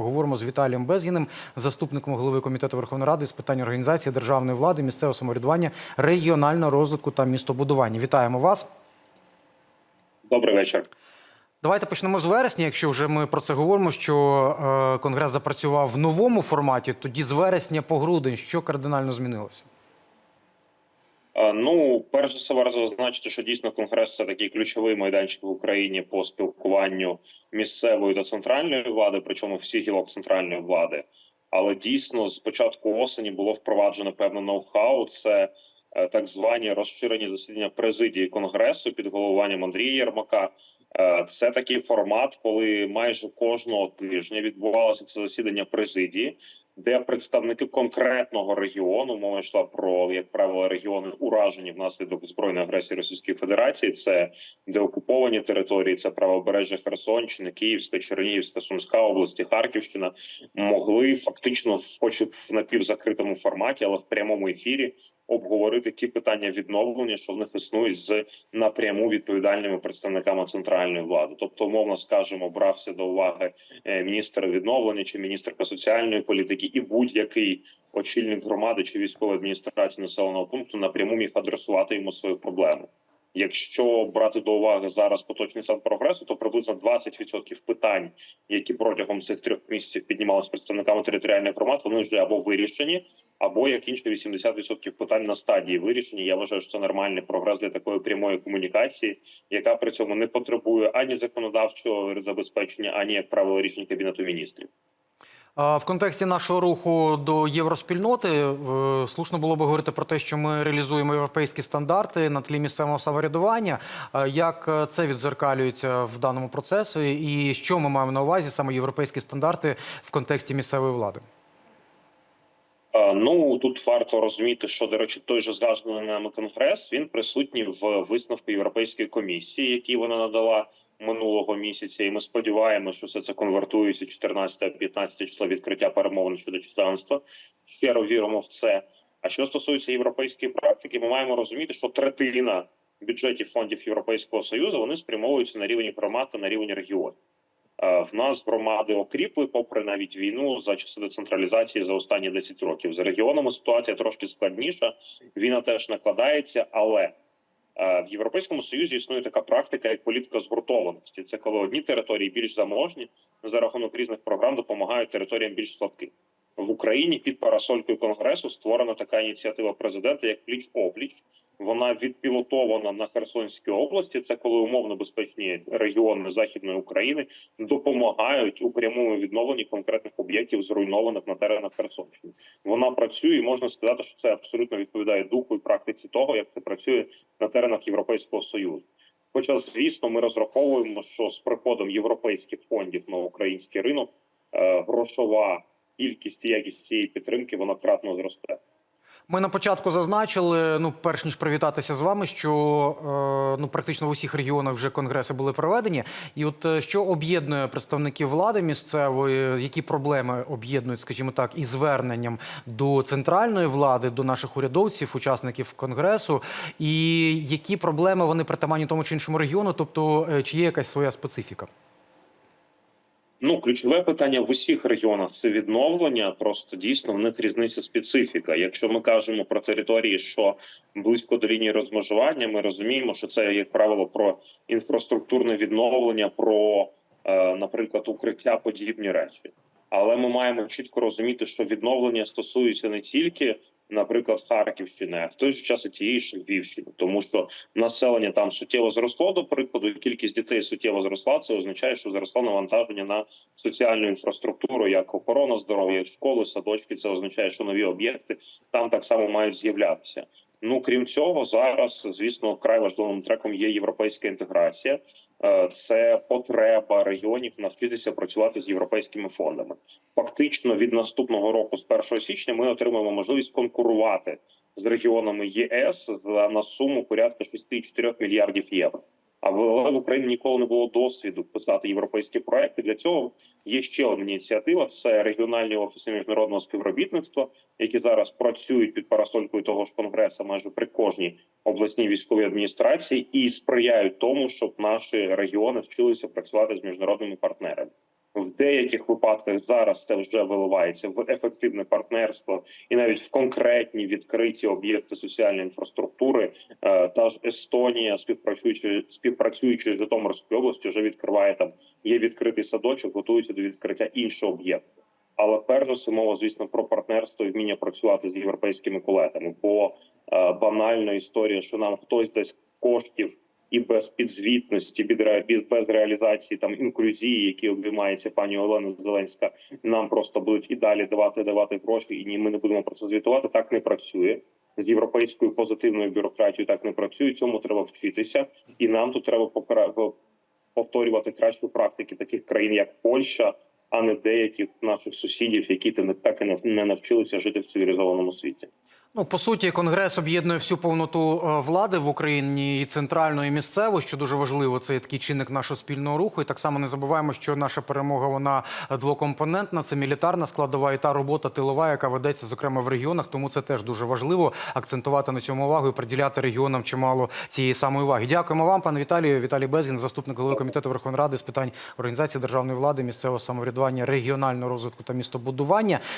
поговоримо з Віталієм Безгіним, заступником голови комітету Верховної Ради з питань організації державної влади, місцевого самоврядування, регіонального розвитку та містобудування. Вітаємо вас. Добрий вечір. Давайте почнемо з вересня. Якщо вже ми про це говоримо, що е, конгрес запрацював в новому форматі, тоді з вересня по грудень, що кардинально змінилося? Е, Ну, перш за все, варто зазначити, що дійсно конгрес це такий ключовий майданчик в Україні по спілкуванню місцевої та центральної влади, причому всіх гілок центральної влади. Але дійсно з початку осені було впроваджено певне ноу-хау. Це е, так звані розширені засідання президії конгресу під головуванням Андрія Єрмака. Е, Це такий формат, коли майже кожного тижня відбувалося це засідання президії, де представники конкретного регіону мова йшла про як правило регіони уражені внаслідок збройної агресії Російської Федерації. Це деокуповані території, це правобережжя Херсонщини, Київська, Чернігівська, Сумська області, Харківщина могли фактично, хоч в напівзакритому форматі, але в прямому ефірі обговорити ті питання відновлення, що в них існують з напряму відповідальними представниками центральної влади. Тобто, умовно скажемо, брався до уваги е, міністр відновлення чи міністерка соціальної політики, і будь-який очільник громади чи військової адміністрації населеного пункту напряму міг адресувати йому свою проблему. Якщо брати до уваги зараз поточний стан прогресу, то приблизно 20% питань, які протягом цих трьох місяців піднімалися представниками територіальних громад, вони вже або вирішені, або як інше 80% питань на стадії вирішення. Я вважаю, що це нормальний прогрес для такої прямої комунікації, яка при цьому не потребує ані законодавчого забезпечення, ані як правило рішень кабінету міністрів. В контексті нашого руху до євроспільноти е, слушно було би говорити про те, що ми реалізуємо європейські стандарти на тлі місцевого самоврядування. Як е, це відзеркалюється в даному процесі, і що ми маємо на увазі саме європейські стандарти в контексті місцевої влади? Е, Ну тут варто розуміти, що до речі, той же згаданий нами конгрес він присутній в висновку Європейської комісії, який вона надала минулого місяця. І ми сподіваємося, що все це конвертується 14-15 числа відкриття перемовин щодо членства. Щиро віримо в це. А що стосується європейської практики, ми маємо розуміти, що третина бюджетів фондів Європейського союзу вони спрямовуються на рівень громад та на рівень регіонів. Е, В нас громади окріпли, попри навіть війну за часи децентралізації за останні 10 років. З регіонами ситуація трошки складніша. Війна теж накладається, але е, в Європейському Союзі існує така практика, як політика згуртованості. Це коли одні території більш заможні за рахунок різних програм допомагають територіям більш слабким. В Україні під парасолькою конгресу створена така ініціатива президента, як пліч опліч. Вона відпілотована на Херсонській області. Це коли умовно безпечні регіони західної України допомагають у прямому відновленні конкретних об'єктів, зруйнованих на теренах Херсонщини. Вона працює, і можна сказати, що це абсолютно відповідає духу і практиці того, як це працює на теренах Європейського союзу. Хоча, звісно, ми розраховуємо, що з приходом європейських фондів на український ринок е, грошова кількість і якість цієї підтримки вона кратно зросте. Ми на початку зазначили, ну перш ніж привітатися з вами, що е, ну практично в усіх регіонах вже конгреси були проведені. І от е, що об'єднує представників влади місцевої, які проблеми об'єднують, скажімо так, і зверненням до центральної влади, до наших урядовців, учасників конгресу, і які проблеми вони притаманні тому чи іншому регіону, тобто е, чи є якась своя специфіка? Ну, ключове питання в усіх регіонах це відновлення. Просто дійсно в них різниця специфіка. Якщо ми кажемо про території, що близько до лінії розмежування, ми розуміємо, що це як правило про інфраструктурне відновлення, про, е, наприклад, укриття подібні речі. Але ми маємо чітко розуміти, що відновлення стосується не тільки, наприклад, Харківщини, а в той же час і тієї ж Львівщини, тому що населення там суттєво зросло. До прикладу, і кількість дітей суттєво зросла. Це означає, що зросло навантаження на соціальну інфраструктуру, як охорона здоров'я, школи, садочки. Це означає, що нові об'єкти там так само мають з'являтися. Ну крім цього, зараз звісно край важливим треком є європейська інтеграція. Е, Це потреба регіонів навчитися працювати з європейськими фондами. Фактично, від наступного року, з 1 січня, ми отримаємо можливість конкурувати з регіонами ЄС на суму порядка 6,4 мільярдів євро. А але в Україні ніколи не було досвіду писати європейські проекти. Для цього є ще одна ініціатива: це регіональні офіси міжнародного співробітництва, які зараз працюють під парасолькою того ж конгресу майже при кожній обласній військовій адміністрації і сприяють тому, щоб наші регіони вчилися працювати з міжнародними партнерами. В деяких випадках зараз це вже виливається в ефективне партнерство і навіть в конкретні відкриті об'єкти соціальної інфраструктури. Е, Та ж Естонія, співпрацюючи співпрацюючи з Житомирською областю, вже відкриває там. Є відкритий садочок, готується до відкриття іншого об'єкту. Але перш за все мова, звісно, про партнерство і вміння працювати з європейськими колегами. Бо е, банальна історія, що нам хтось дасть коштів і без підзвітності, без, реалізації там інклюзії, які обіймається пані Олена Зеленська, нам просто будуть і далі давати давати гроші, і ні, ми не будемо про це звітувати. Так не працює. З європейською позитивною бюрократією так не працює. Цьому треба вчитися, і нам тут треба покара- повторювати кращі практики таких країн, як Польща, а не деяких наших сусідів, які так і не навчилися жити в цивілізованому світі. Ну, по суті, конгрес об'єднує всю повноту е, влади в Україні і центральну, і місцеву, що дуже важливо. Це є такий чинник нашого спільного руху. І так само не забуваємо, що наша перемога вона двокомпонентна. Це мілітарна складова і та робота тилова, яка ведеться зокрема в регіонах. Тому це теж дуже важливо акцентувати на цьому увагу і приділяти регіонам чимало цієї самої уваги. Дякуємо вам, пане Віталію. Віталій Безгін, заступник голови комітету Верховної Ради з питань організації державної влади, місцевого самоврядування, регіонального розвитку та містобудування.